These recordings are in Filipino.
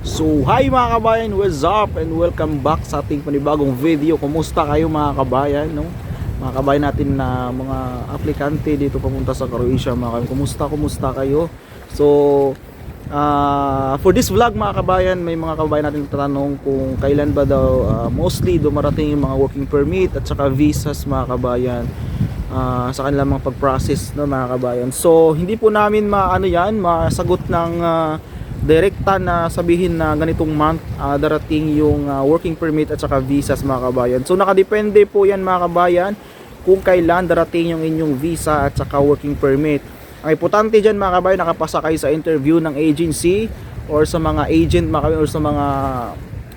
So, hi mga kabayan, what's up? And welcome back sa ating panibagong video. Kumusta kayo mga kabayan, no? Mga kabayan natin na mga aplikante dito papunta sa Croatia, mga kabayan. Kumusta, kumusta kayo? So, ah, for this vlog mga kabayan, may mga kabayan natin tatanong kung kailan ba daw ah, mostly dumarating yung mga working permit at saka visas mga kabayan ah, sa kanilang mga pag-process no mga kabayan. So, hindi po namin maano yan, masagot ng ah, direkta na sabihin na ganitong month ah, darating yung ah, working permit at saka visas mga kabayan. So nakadepende po yan mga kabayan kung kailan darating yung inyong visa at saka working permit. Ang importante dyan mga kabayan nakapasa kayo sa interview ng agency or sa mga agent mga kabayan or sa mga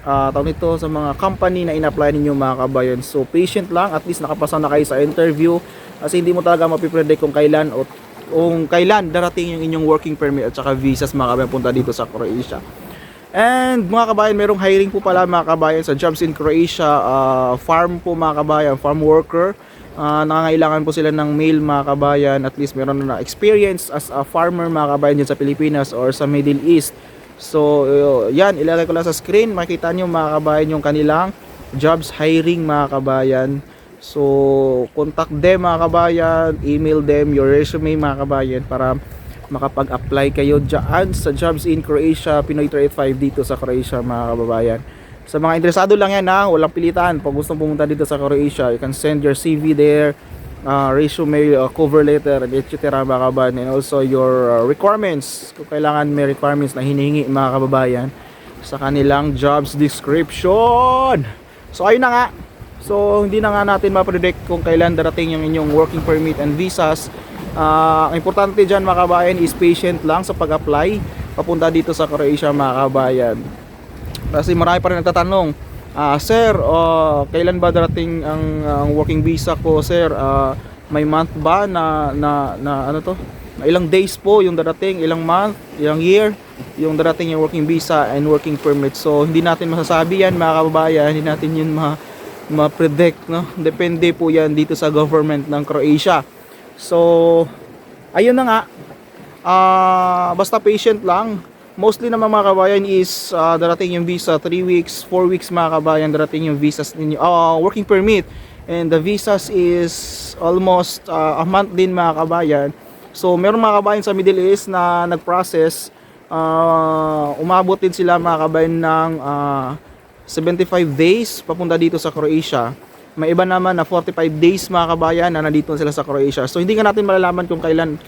uh, tawag nito sa mga company na in-apply ninyo mga kabayan. So patient lang at least nakapasa na kayo sa interview kasi hindi mo talaga mapipredict kung kailan o kung kailan darating yung inyong working permit at saka visas mga kabayan punta dito sa Croatia. And mga kabayan, merong hiring po pala mga kabayan sa Jobs in Croatia, uh, farm po mga kabayan, farm worker. Uh, nangangailangan po sila ng male mga kabayan, at least meron na experience as a farmer mga kabayan dyan sa Pilipinas or sa Middle East. So, uh, yan, ilagay ko lang sa screen, makita nyo mga kabayan yung kanilang jobs hiring mga kabayan. So, contact them mga kabayan, email them your resume mga kabayan para makapag-apply kayo dyan sa Jobs in Croatia, Pinoy 385 dito sa Croatia mga kababayan. Sa mga interesado lang yan ha, walang pilitan. Pag gustong pumunta dito sa Croatia, you can send your CV there, uh, resume, uh, cover letter, etc. mga kababayan. And also your uh, requirements, kung kailangan may requirements na hinihingi mga kababayan sa kanilang jobs description. So ayun na nga, So hindi na nga natin ma-predict kung kailan darating yung inyong working permit and visas. Ang importante dyan mga kabayan is patient lang sa pag-apply papunta dito sa Croatia mga kabayan. Kasi marami pa rin nagtatanong, ah, Sir, oh, kailan ba darating ang, ang working visa ko Sir? Ah, may month ba na, na, na ano to? Ilang days po yung darating, ilang month, ilang year yung darating yung working visa and working permit. So hindi natin masasabi yan mga kababayan, hindi natin yun ma ma-predict no? Depende po yan dito sa government ng Croatia. So ayun na nga. Ah basta patient lang. Mostly naman mga kabayan is ah, darating yung visa 3 weeks 4 weeks mga kabayan darating yung visas ninyo ah working permit. And the visas is almost ah, a month din mga kabayan. So meron mga kabayan sa Middle East na nag-process ah, umabot din sila mga kabayan ng ah, 75 days papunta dito sa Croatia. May iba naman na 45 days mga kabayan na nandito sila sa Croatia. So hindi nga natin malalaman kung kailan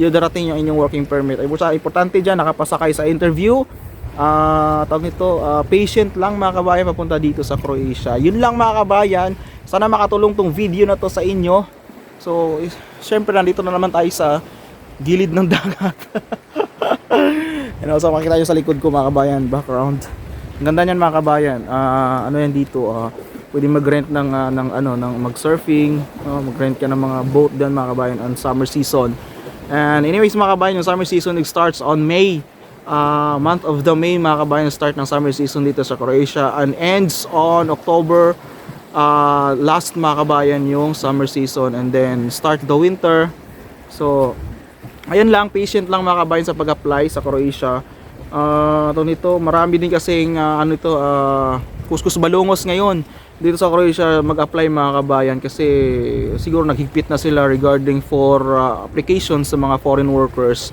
yung darating yung inyong working permit. Ay basta importante dyan, nakapasa kayo sa interview. Ah, tawag nito, ah, patient lang mga kabayan papunta dito sa Croatia. Yun lang mga kabayan. Sana makatulong tong video na to sa inyo. So, syempre nandito na naman tayo sa gilid ng dagat. And also makita nyo sa likod ko mga kabayan, background. Ganda niyan mga kabayan. Ah, ano yan dito? ah pwede mag-rent ng ah, ng ano ng mag-surfing, ah, mag-rent ka ng mga boat diyan mga kabayan on summer season. And anyways mga kabayan, yung summer season it starts on May. ah, month of the May mga kabayan start ng summer season dito sa Croatia and ends on October ah, last mga kabayan yung summer season and then start the winter. So ayun lang, patient lang mga kabayan sa pag-apply sa Croatia. Ah, to nito, marami din kasing ah, ano ito, ah, kuskus balungos ngayon dito sa Croatia mag-apply mga kabayan kasi siguro naghigpit na sila regarding for ah, applications sa mga foreign workers.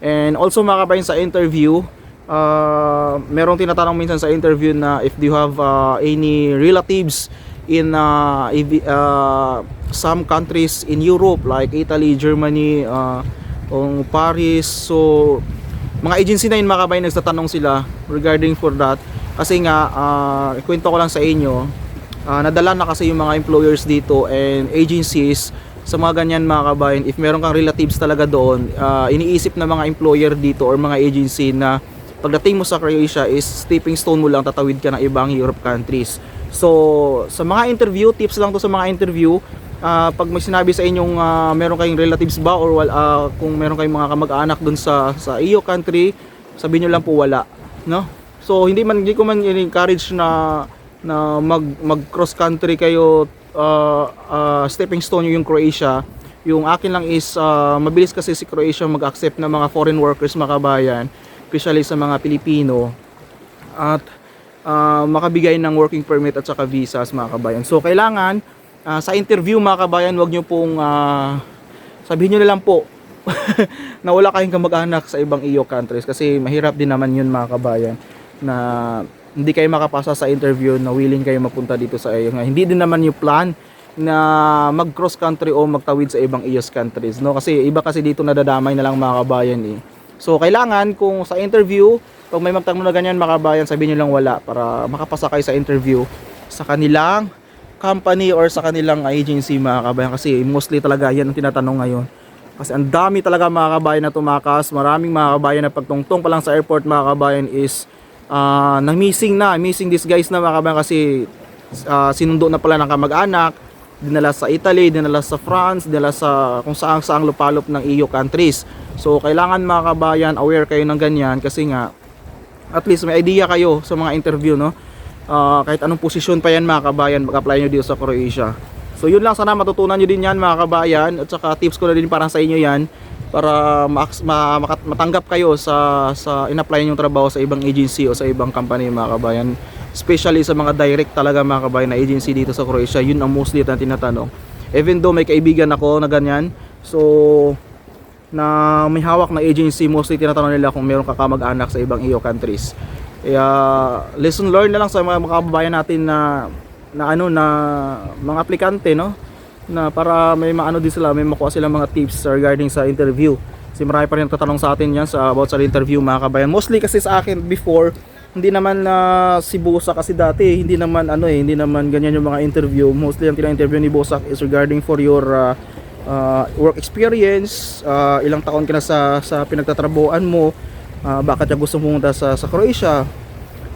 And also mga kabayan sa interview, ah, merong tinatanong minsan sa interview na if you have ah, any relatives in uh, uh, some countries in Europe like Italy, Germany, uh, Paris. So mga agency na yun mga kabayan nagtatanong sila regarding for that. Kasi nga uh, ikwento ko lang sa inyo uh, nadala na kasi yung mga employers dito and agencies sa mga ganyan mga kabayan. If meron kang relatives talaga doon uh, iniisip na mga employer dito or mga agency na pagdating mo sa Croatia is stepping stone mo lang tatawid ka ng ibang Europe countries. So sa mga interview tips lang to sa mga interview Ah, pag may sinabi sa inyong ah, meron kayong relatives ba or ah, kung meron kayong mga kamag-anak doon sa sa iyo country, sabihin niyo lang po wala, no? So hindi man hindi ko man encourage na na mag mag cross country kayo ah, ah, stepping stone yung Croatia. Yung akin lang is ah, mabilis kasi si Croatia mag-accept ng mga foreign workers mga kabayan, especially sa mga Pilipino. at ah, makabigay ng working permit at saka visas mga kabayan. So kailangan ah, sa interview mga kabayan, wag nyo pong ah, sabihin nyo na lang po na wala kayong kamag-anak sa ibang EU countries kasi mahirap din naman yun mga kabayan na hindi kayo makapasa sa interview na willing kayo mapunta dito sa EU. Hindi din naman yung plan na mag cross country o magtawid sa ibang EU countries no kasi iba kasi dito nadadamay na lang mga kabayan eh. So kailangan kung sa interview pag may magtanong na ganyan mga kabayan sabihin nyo lang wala para makapasa kayo sa interview sa kanilang company or sa kanilang agency mga kabayan. Kasi mostly talaga yan ang tinatanong ngayon. Kasi ang dami talaga mga kabayan na tumakas. Maraming mga kabayan na pagtungtong pa lang sa airport mga kabayan is ah na missing na. Missing these guys na mga kabayan kasi ah, sinundo na pala ng kamag-anak. Dinala sa Italy, dinala sa France, dinala sa kung saan saang lupalop ng EU countries. So kailangan mga kabayan aware kayo ng ganyan. Kasi nga at least may idea kayo sa mga interview no. Ah, kahit anong posisyon pa yan mga kabayan, mag-apply nyo dito sa Croatia. So yun lang sana matutunan nyo din yan mga kabayan at saka tips ko na din para sa inyo yan para ma- ma- matanggap kayo sa sa in-apply yung trabaho sa ibang agency o sa ibang company mga kabayan. Especially sa mga direct talaga mga kabayan na agency dito sa Croatia, yun ang mostly na tinatanong. Even though may kaibigan ako na ganyan, so na may hawak na agency, mostly tinatanong nila kung meron ka kamag-anak sa ibang EU countries. Kaya lesson learned na lang sa mga mga kababayan natin na na ano na mga aplikante no na para may maano din sila, may makuha sila mga tips regarding sa interview. Kasi marami pa rin tatanong sa atin yan sa about sa interview mga kabayan. Mostly kasi sa akin before hindi naman na si Bosa kasi dati hindi naman ano eh hindi naman ganyan yung mga interview mostly ang tina-interview ni Bosak is regarding for your uh, uh, work experience uh, ilang taon ka na sa sa pinagtatrabuhan mo uh, bakit ka gusto pumunta sa sa Croatia?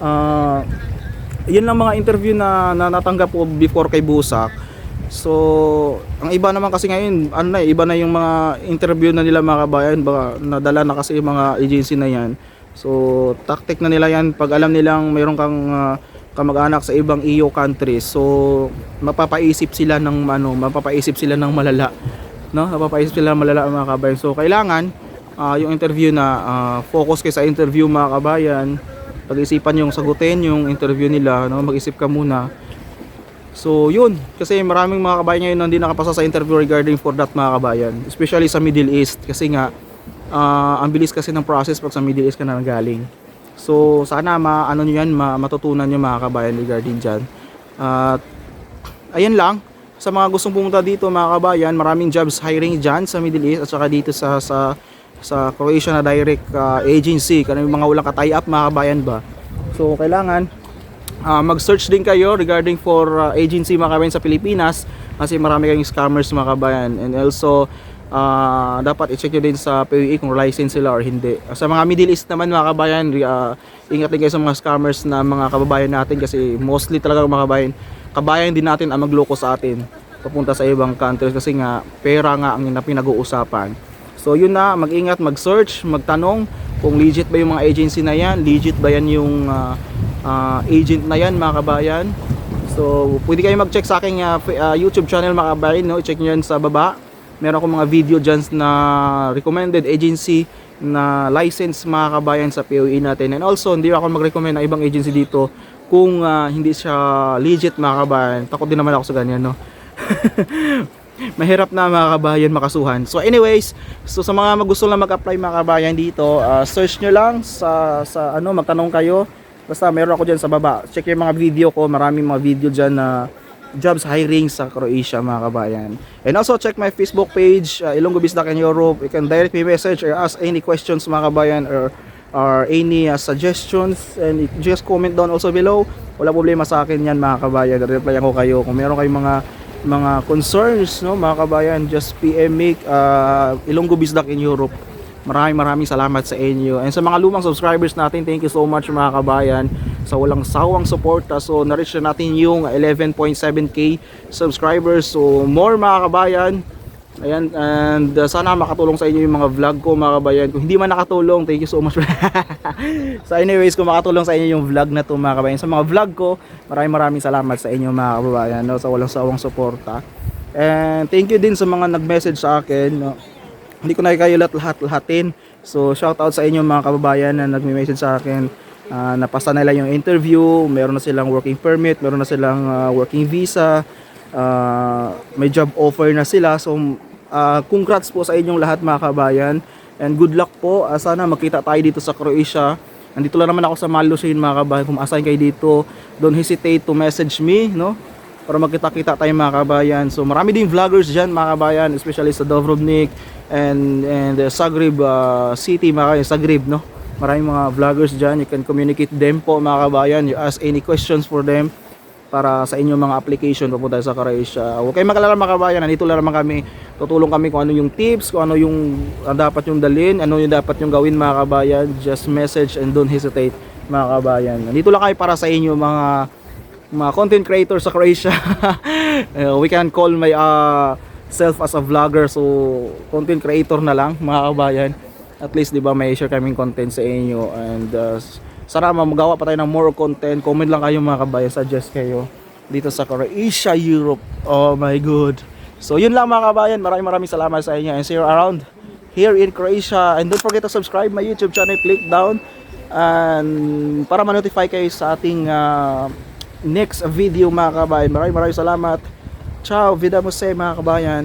Uh, yun lang mga interview na, na natanggap ko before kay Busak. So ang iba naman kasi ngayon ano na eh, iba na yung mga interview na nila mga kabayan. Baka nadala na kasi yung mga agency na yan. So tactic na nila yan. Pag alam nilang mayroon kang uh, kamag-anak sa ibang EU countries so mapapaisip sila ng ano mapapaisip sila ng malala. No? Mapapaisip sila ng malala mga kabayan. So kailangan ah, yung interview na ah, focus kayo sa interview mga kabayan. Pag-isipan yung sagutin yung interview nila no? Mag-isip ka muna. So yun. Kasi maraming mga kabayan ngayon na hindi nakapasa sa interview regarding for that mga kabayan. Especially sa Middle East. Kasi nga ah, ang bilis kasi ng process pag sa Middle East ka na galing. So sana ma ano nyo yan ma, matutunan nyo mga kabayan regarding dyan. At ayan lang. Sa mga gustong pumunta dito mga kabayan maraming jobs hiring dyan sa Middle East at saka dito sa sa sa Croatia na direct uh, agency. Kasi mga walang ka-tie up mga kabayan ba? So kailangan ah, mag-search din kayo regarding for uh, agency mga kabayan sa Pilipinas. Kasi marami kayong scammers mga kabayan. And also ah, dapat i-check nyo din sa PUE kung license sila or hindi. Sa mga Middle East naman mga kabayan ah, ingat din kayo sa mga scammers na mga kababayan natin. Kasi mostly talaga mga kabayan kabayan din natin ang magloko sa atin papunta sa ibang countries. Kasi nga pera nga ang pinag-uusapan So yun na, mag-ingat, mag-search, magtanong kung legit ba yung mga agency na yan, legit ba yan yung ah, ah, agent na yan mga kabayan. So pwede kayo mag-check sa aking fa- ah, YouTube channel mga kabayan, no? i-check nyo yan sa baba. Meron akong mga video dyan na recommended agency na license mga kabayan sa POE natin. And also, hindi ako mag-recommend ng ibang agency dito kung ah, hindi siya legit mga kabayan. Takot din naman ako sa ganyan, no? mahirap na mga kabayan makasuhan. So anyways, so sa mga gusto lang mag-apply mga kabayan dito, ah, search nyo lang sa sa ano, magtanong kayo. Basta meron ako diyan sa baba. Check yung mga video ko, maraming mga video diyan na jobs hiring sa Croatia mga kabayan. And also check my Facebook page, uh, Ilonggo Bisdak in Europe. You can direct me message or ask any questions mga kabayan or or any uh, suggestions and just comment down also below. Wala problema sa akin yan mga kabayan. Reply ko kayo kung meron kayong mga mga concerns no? Mga kabayan just PM me uh, Ilonggo Bisdak in Europe. Maraming maraming salamat sa inyo. And sa mga lumang subscribers natin thank you so much mga kabayan sa walang sawang suporta. So na-reach na natin yung 11.7k subscribers. So more mga kabayan Ayan, and uh, sana makatulong sa inyo yung mga vlog ko mga kabayan. Kung hindi man nakatulong, thank you so much. so anyways, kung makatulong sa inyo yung vlog na to mga kabayan. Sa mga vlog ko, maraming maraming salamat sa inyo mga kababayan no, sa walang sawang suporta. And thank you din sa mga nag-message sa akin. No. Hindi ko na kayo lahat lahat lahatin. So shout out sa inyo mga kababayan na nagme-message sa akin. ah, napasa nila yung interview, meron na silang working permit, meron na silang ah, working visa, ah, may job offer na sila. So ah, congrats po sa inyong lahat mga kabayan and good luck po. Ah, sana makita tayo dito sa Croatia. Nandito lang naman ako sa Malusin mga kabayan. Kung assign kayo dito, don't hesitate to message me, no? Para magkita-kita tayo mga kabayan. So marami din vloggers diyan mga kabayan, especially sa Dubrovnik and and uh, Zagreb uh, city mga kabayan, Zagreb, no? Maraming mga vloggers diyan. You can communicate them po mga kabayan. You ask any questions for them para sa inyong mga application papunta sa Croatia. Huwag kayong mag-alala mga kabayan, nandito lang naman kami. Tutulong kami kung ano yung tips, kung ano yung ang dapat yung dalhin, ano yung dapat yung gawin mga kabayan. Just message and don't hesitate mga kabayan. Nandito lang kami para sa inyo mga mga content creator sa Croatia. Uh, we can call my uh, self as a vlogger so content creator na lang mga kabayan. At least 'di ba may share kaming content sa inyo and uh, sana magawa pa tayo ng more content. Comment lang kayo mga kabayan, suggest kayo dito sa Croatia, Europe. Oh my god. So yun lang mga kabayan, maraming maraming salamat sa inyo and see you around here in Croatia and don't forget to subscribe my YouTube channel, click down and para ma-notify kayo sa ating uh, next video mga kabayan. Maraming maraming salamat. Ciao, vida mo mga kabayan.